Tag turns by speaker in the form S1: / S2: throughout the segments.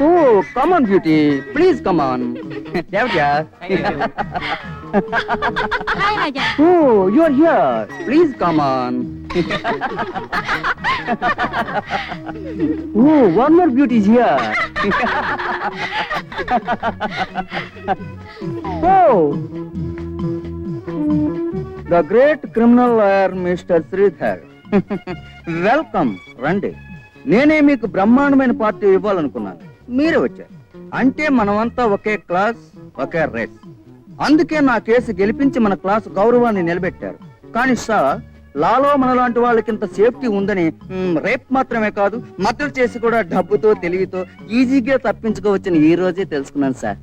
S1: Oh, come on, beauty. Please come on. Devya.
S2: Hi Raja
S1: Oh, you are here. Please come on. oh, one more beauty is here. oh, the great criminal lawyer, Mr. Sridhar. Welcome రండి నేనే మీకు బ్రహ్మాండమైన party ఇవ్వాలనుకున్నాను. మీరే వచ్చారు. అంటే మనమంతా ఒకే class ఒకే రేస్. అందుకే నా కేసు గెలిపించి మన క్లాస్ గౌరవాన్ని నిలబెట్టారు. కానీ సార్ లాలో మనలాంటి వాళ్ళకింత సేఫ్టీ ఉందని రేప్ మాత్రమే కాదు మద్దతు చేసి కూడా డబ్బుతో తెలివితో ఈజీగా తప్పించుకోవచ్చని ఈ రోజే తెలుసుకున్నాను సార్.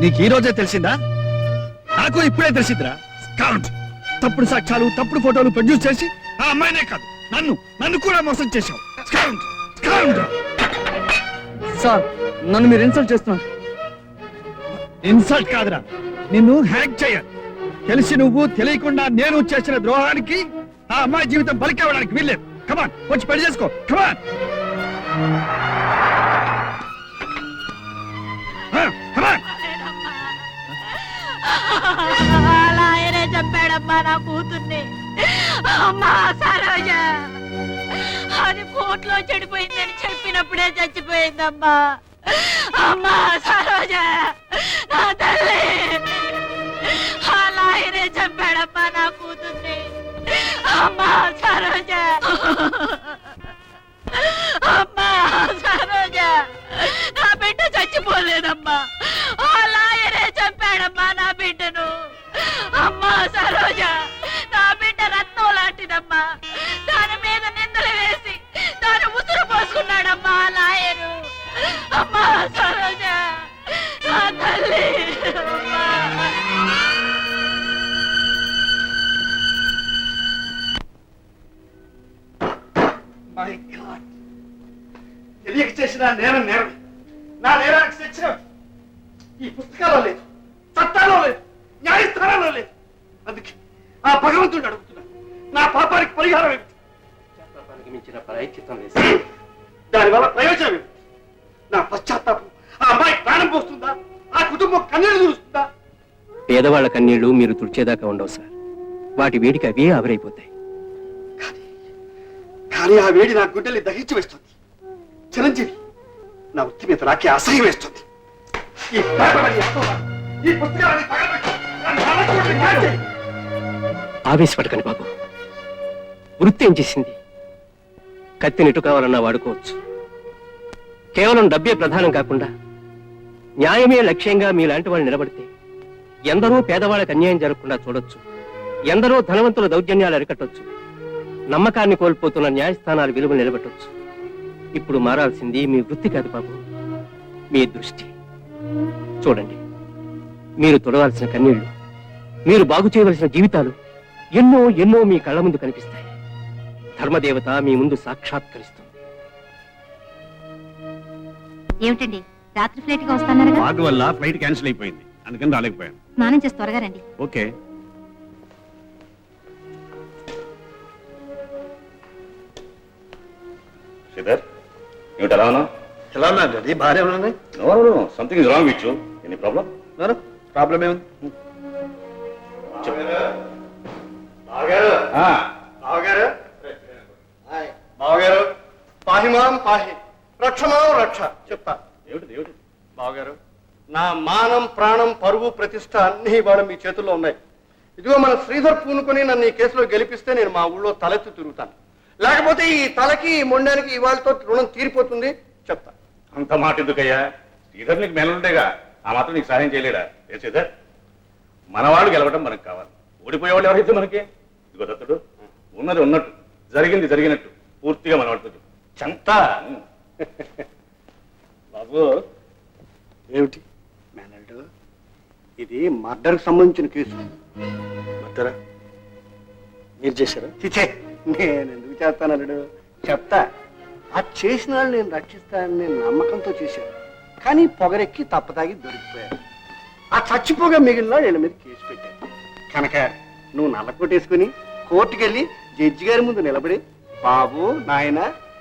S3: నీకు ఈ రోజే తెలిసిందా? నాకు ఇప్పుడే తెలిసిందిరా. తప్పుడు సాక్ష్యాలు తప్పుడు ఫోటోలు ప్రొడ్యూస్ చేసి ఆ అమ్మాయినే కాదు నన్ను నన్ను కూడా మోసం చేశావు.
S1: సార్ నన్ను మీరు ఇన్సల్ట్ చేస్తున్నారు.
S3: ఇన్సల్ట్ కాదురా. నిన్ను హ్యాక్ చేయాలి తెలిసి నువ్వు తెలియకుండా నేను చేసిన ద్రోహానికి ఆ అమ్మాయి జీవితం బలికేవడానికి వీల్లేదు. కమాన్ వచ్చి పెళ్ళి చేసుకో. కమాన్
S2: నా కూతుర్ని. అమ్మా సరోజ. అది కోట్లో చెడిపోయిందని చెప్పినప్పుడే చచ్చిపోయిందమ్మా. అమ్మా సరోజ నా తల్లి. అలా ఆయనే చంపాడమ్మా నా కూతుర్ని. అమ్మా సరోజ. అమ్మా సరోజ. నా బిడ్డ చచ్చిపోలేదమ్మా.
S3: చేసిన నేరం నేరం. నా నేరానికి శిక్ష ఈ పుస్తకాల్లో లేదు చట్టాల్లో లేదు న్యాయస్థానాల్లో లేదు. అందుకే ఆ భగవంతుడిని అడుగుతున్నా నా పాపానికి పరిహారం ఏమిటి?
S4: పాపానికి మించిన లేదు.
S3: దానివల్ల ప్రయోజనం ఏమిటి? నా పశ్చాత్తాపం ఆ అమ్మాయి ప్రాణం పోస్తుందా? ఆ కుటుంబం కన్నీళ్ళు చూస్తుందా
S4: పేదవాళ్ళ కన్నీళ్ళు మీరు తుడిచేదాకా ఉండవు సార్. వాటి వేడికి అవే ఆవిరైపోతాయి.
S3: కానీ ఆ వేడి నా గుండెల్ని దహించి వేస్తుంది. చిరంజీవి నా వృత్తి మీద నాకే అసహ్యం వేస్తుంది. ఈ పేపర్లని ఈ పుస్తకాలని నన్ను కాల్చేయి.
S4: ఆవేశపడకండి బాబు. వృత్తి ఏం చేసింది? కత్తిని ఇటు కావాలన్నా వాడుకోవచ్చు. కేవలం డబ్బే ప్రధానం కాకుండా న్యాయమే లక్ష్యంగా మీలాంటి వాళ్ళు నిలబడితే ఎందరో పేదవాళ్ళకి అన్యాయం జరగకుండా చూడొచ్చు. ఎందరో ధనవంతుల దౌర్జన్యాలు అరికట్టొచ్చు. నమ్మకాన్ని కోల్పోతున్న న్యాయస్థానాల విలువ నిలబెట్టొచ్చు. ఇప్పుడు మారాల్సింది మీ వృత్తి కాదు బాబు. మీ దృష్టి. చూడండి మీరు తొడవాల్సిన కన్నీళ్ళు మీరు బాగు చేయవలసిన జీవితాలు ఎన్నో ఎన్నో మీ కళ్ళ ముందు కనిపిస్తాయి. ధర్మదేవత మీ ముందు సాక్షాత్కరిస్తుంది.
S2: ఏమిటండి? రాత్రి ఫ్లైట్గా వస్తాన్నారు
S5: వాటి వల్ల ఫ్లైట్ క్యాన్సిల్ అయిపోయింది. అందుకని రాలేకపోయాను.
S2: స్నానం చేసి త్వరగా రండి.
S5: ఓకే.
S6: శ్రీధర్? ఏమిటి ఎలా ఉన్నావు?
S3: ఎలా ఉన్నా డాడీ? బాగానే ఉన్నాను.
S6: No no something is wrong with you any problem
S3: problem ఏముంది? బావగారు. బావగారు. పాహిమాం పాహి రక్షమాం రక్ష చెప్తా.
S6: ఏమిటి ఏమిటి
S3: బావగారు నా మానం ప్రాణం పరువు ప్రతిష్ట అన్ని ఇవాళ మీ చేతుల్లో ఉన్నాయి. ఇదిగో మన శ్రీధర్ పూనుకొని నన్ను ఈ కేసులో గెలిపిస్తే నేను మా ఊళ్ళో తలెత్తి తిరుగుతాను. లేకపోతే ఈ తలకి మొండానికి ఇవాళతో రుణం తీరిపోతుంది? చెప్తా.
S6: అంత మాట ఎందుకయ్యా? శ్రీధర్ నీకు మేలుండేగా. ఆ మాత్రం నీకు సహాయం చేయలేడా? ఏ శ్రీధర్? మన వాళ్ళు గెలవడం మనకు కావాలి. ఓడిపోయేవాళ్ళు ఎవరైతే మనకి? ఇదిగో దత్తుడు ఉన్నది ఉన్నట్టు. జరిగింది జరిగినట్టు. పూర్తిగా మన వాళ్ళతో చెప్పు.
S3: చెంత. బాబు ఏమిటి? మేనల్డ్ ఇది మర్డర్కి సంబంధించిన కేసు. మర్డరా? మీరు చేశారా? చిచే నేను చేస్తాను చేస్తానన్నాడు. చెప్తా ఆ చేసిన వాళ్ళు నేను రక్షిస్తానని నేను నమ్మకంతో చేశాను కానీ పొగరెక్కి తప్పదాగి దొరికిపోయారు ఆ చచ్చిపోగా మిగిలిన వీళ్ళ మీద కేసు పెట్టాను కనుక నువ్వు నల్ల కొట్టేసుకుని కోర్టుకెళ్ళి జడ్జి గారి ముందు నిలబడి బాబు నాయన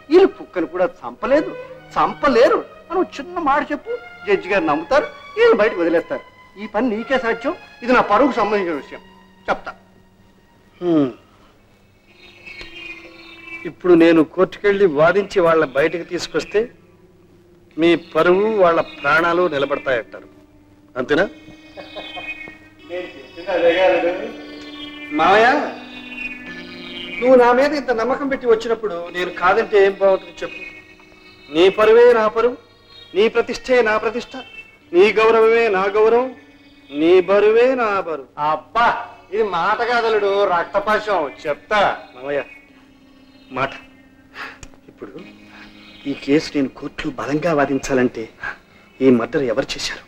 S3: వీళ్ళు కుక్కను కూడా చంపలేదు చంపలేరు అని చిన్న మాట చెప్పు. జడ్జి గారు నమ్ముతారు వీళ్ళు బయట వదిలేస్తారు. ఈ పని నీకే సాధ్యం ఇది నా పరువుకు సంబంధించిన విషయం. చెప్తా. ఇప్పుడు నేను కోర్టుకెళ్ళి వాదించి వాళ్ళ బయటకు తీసుకొస్తే మీ పరువు వాళ్ళ ప్రాణాలు నిలబడతాయంటారు. అంతేనా? మావయ్య నువ్వు నా మీద ఇంత నమ్మకం పెట్టి వచ్చినప్పుడు నేను కాదంటే ఏం బాగుంటుంది చెప్పు. నీ పరువే నా పరువు నీ ప్రతిష్టే నా ప్రతిష్ట నీ గౌరవమే నా గౌరవం నీ బరువే నా బరువు. అబ్బా ఇది మాట కాదలుడు రక్తపాశం చెప్తా. మావయ్య మాట. ఇప్పుడు ఈ కేసు నేను కోర్టులో బలంగా వాదించాలంటే ఈ మర్డర్ ఎవరు చేశారు?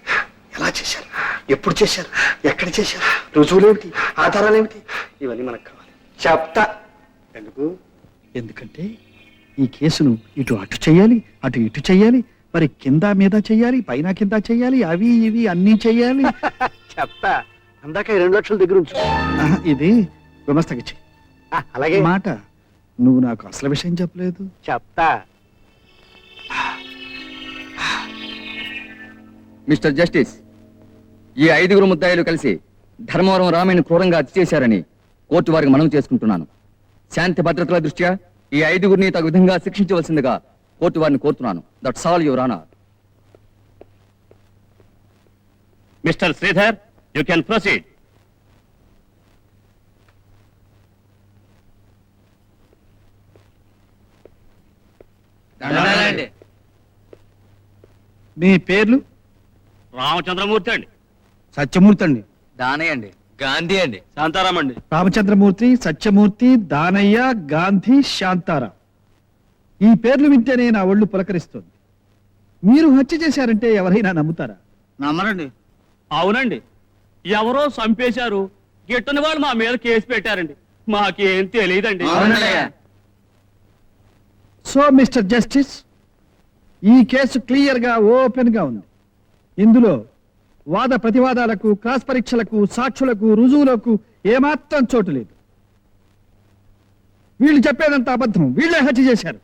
S3: ఎలా చేశారు? ఎప్పుడు చేశారు? ఎక్కడ చేశారు? రుజువులేమిటి? ఆధారాలేమిటి? ఇవన్నీ మనకు కావాలి. చెప్తా. ఎందుకు?
S7: ఎందుకంటే ఈ కేసును ఇటు అటు చేయాలి అటు ఇటు చేయాలి మరి కింద మీద చేయాలి పైన కింద చేయాలి అవి ఇవి అన్నీ చేయాలి.
S3: చెప్తా. అందాక రెండు లక్షల దగ్గర ఉంచు.
S7: ఇది గుమస్తకి
S3: అలాగే.
S7: మాట నువ్వు నాకు అసలు విషయం చెప్పలేదు.
S3: చెప్తా.
S1: మిస్టర్ జస్టిస్ ఈ ఐదుగురు ముద్దాయిలు కలిసి ధర్మవరం రామయ్యను క్రూరంగా హత్య చేశారని కోర్టు వారికి మనవి చేసుకుంటున్నాను. శాంతి భద్రతల దృష్ట్యా ఈ ఐదుగురిని తగు విధంగా శిక్షించవలసిందిగా కోర్టు వారిని కోరుతున్నాను. That's all your honour
S6: mister Sridhar you can proceed
S7: మీ పేర్లు?
S6: రామచంద్రమూర్తి అండి.
S7: సత్యమూర్తి అండి.
S1: దానయ్య అండి. గాంధీ అండి.
S6: శాంతారాం అండి.
S7: రామచంద్రమూర్తి సత్యమూర్తి దానయ్య గాంధీ శాంతారాం. ఈ పేర్లు వింటేనే నా ఒళ్ళు పులకరిస్తుంది. మీరు హత్య చేశారంటే ఎవరైనా నమ్ముతారా?
S3: నమ్మరండి.
S8: అవునండి. ఎవరో చంపేశారు. గిట్టని వాళ్ళు మా మీద కేసు పెట్టారండి. మాకేం తెలియదండి
S7: సో మిస్టర్ జస్టిస్ ఈ కేసు క్లియర్గా ఓపెన్గా ఉంది. ఇందులో వాద ప్రతివాదాలకు క్రాస్ పరీక్షలకు సాక్షులకు రుజువులకు ఏమాత్రం చోటు లేదు. వీళ్ళు చెప్పేదంత అబద్ధం. వీళ్ళే హత్య చేశారు.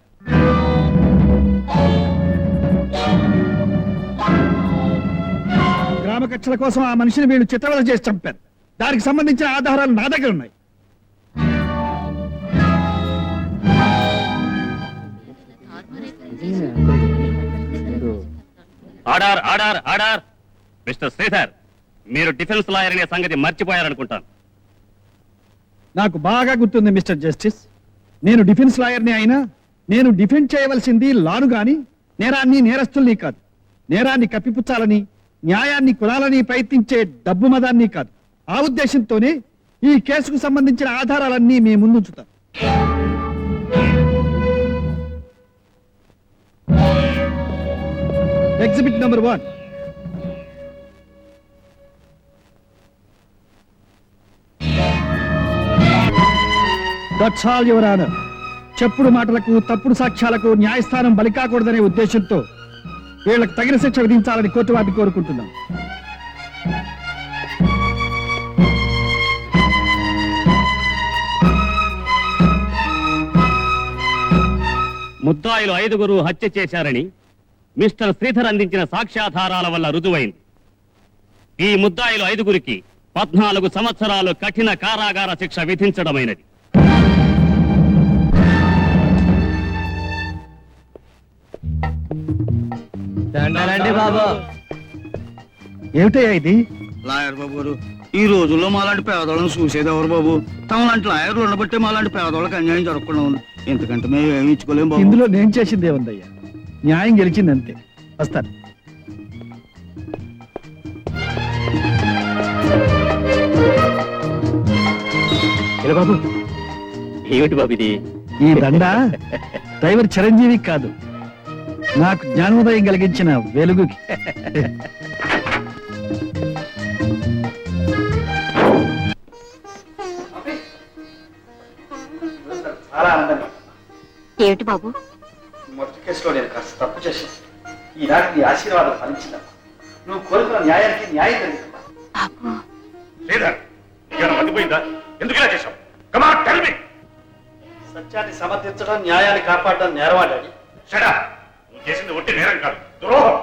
S7: గ్రామ కక్షల కోసం ఆ మనిషిని వీళ్ళు చిత్రవద చేసి చంపారు. దానికి సంబంధించిన ఆధారాలు నా దగ్గర ఉన్నాయి.
S6: Order order order. Mr Sridhar మీరు డిఫెన్స్ లాయర్ అనే సంగతి మర్చిపోయారనుకుంటాను.
S7: నాకు బాగా గుర్తుంది మిస్టర్ జస్టిస్. నేను డిఫెన్స్ లాయర్ని అయినా నేను డిఫెండ్ చేయవలసింది లాను గాని నేరాన్ని నేరస్తుల్ని కాదు. నేరాన్ని కప్పిపుచ్చాలని న్యాయాన్ని కులాలని ప్రయత్నించే డబ్బు మదాన్ని కాదు. ఆ ఉద్దేశంతోనే ఈ కేసుకు సంబంధించిన ఆధారాలన్నీ మీ ముందుంచుతాను exhibit number one that's all your honour చెప్పుడు మాటలకు తప్పుడు సాక్ష్యాలకు న్యాయస్థానం బలి కాకూడదనే ఉద్దేశంతో వీళ్ళకి తగిన శిక్ష విధించాలని కోర్టు వారిని కోరుకుంటున్నాం.
S8: ముద్దాయిలు ఐదుగురు హత్య చేశారని మిస్టర్ శ్రీధర్ అందించిన సాక్ష్యాధారాల వల్ల రుజువైంది. ఈ ముద్దాయిలు ఐదుగురికి పద్నాలుగు సంవత్సరాలు కఠిన కారాగార శిక్ష విధించడమైనది.
S7: ఏమిటయ్యా ఇది?
S9: లాయర్ బాబు గారు ఈ రోజుల్లో మాలాంటి పేదవాళ్ళని చూసేది ఎవరు బాబు? తమలాంటి లాయర్లు ఉండబట్టే మాలాంటి పేదవాళ్ళకి అన్యాయం జరగకుండా ఉంది. ఎందుకంటే మేము ఏమి ఇచ్చుకోలేం బాబు.
S7: ఇందులో నేను చేసిందే ఉందయ్యా న్యాయం గెలిచింది అంతే. వస్తాను.
S4: బాబు. ఏమిటి బాబు ఇది?
S7: ఈ దండ డ్రైవర్ చిరంజీవి కాదు. నాకు జ్ఞానోదయం కలిగించిన వెలుగుకి.
S2: ఏమిటి బాబు?
S3: మొదటి కేసులో నేను కాస్త తప్పు చేశాను. ఈనాటి నీ ఆశీర్వాదం ఫలించిందమ్మా నువ్వు కోరుకున్న న్యాయానికి న్యాయం
S6: శ్రీధర్ నీకేమైనా మర్చిపోయిందా ఎందుకు ఇలా చేశావు? కమా టెల్ మీ
S3: సత్యాన్ని సమర్థించడం న్యాయాన్ని కాపాడడం నేరమా డాడీ?
S6: షడా నువ్వు చేసింది ఒట్టి నేరం కాదు. ద్రోహం.